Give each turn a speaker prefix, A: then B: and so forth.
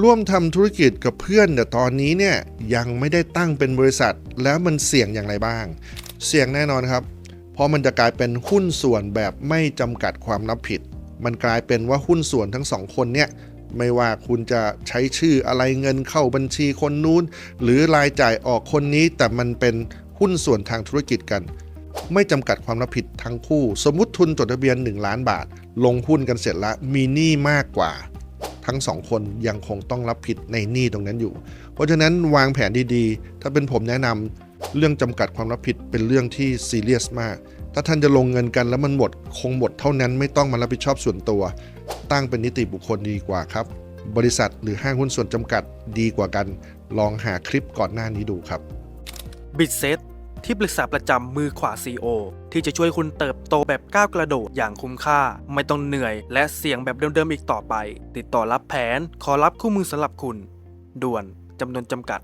A: ร่วมทำธุรกิจกับเพื่อนแต่ตอนนี้เนี่ยยังไม่ได้ตั้งเป็นบริษัท แล้วมันเสี่ยงอย่างไรบ้าง เสี่ยงแน่นอนครับ เพราะมันจะกลายเป็นหุ้นส่วนแบบไม่จำกัดความรับผิด มันกลายเป็นว่าหุ้นส่วนทั้งสองคนเนี่ยไม่ว่าคุณจะใช้ชื่ออะไรเงินเข้าบัญชีคนนู้น หรือรายจ่ายออกคนนี้ แต่มันเป็นหุ้นส่วนทางธุรกิจกัน ไม่จำกัดความรับผิดทั้งคู่ สมมติทุนจดทะเบียน 1 ล้านบาท ลงหุ้นกันเสร็จแล้วมีหนี้มากกว่า ทั้งสองคนยังคงต้องรับผิดในหนี้ตรงนั้นอยู่ เพราะฉะนั้นวางแผนดีๆ ถ้าเป็นผมแนะนำเรื่องจำกัดความรับผิดเป็นเรื่องที่ซีเรียสมาก ถ้าท่านจะลงเงินกันแล้วมันหมด คงหมดเท่านั้นไม่ต้องมารับผิดชอบส่วนตัว ตั้งเป็นนิติบุคคลดีกว่าครับ บริษัทหรือห้างหุ้นส่วนจำกัดดีกว่ากัน ลองหาคลิปก่อนหน้านี้ดูครับ
B: บิตเซต ที่ปรึกษาประจำมือขวา CEO ที่จะช่วยคุณเติบโตแบบก้าวกระโดดอย่างคุ้มค่า ไม่ต้องเหนื่อยและเสี่ยงแบบเดิมๆอีกต่อไป ติดต่อรับแผน ขอรับคู่มือสำหรับคุณ ด่วนจำนวนจำกัด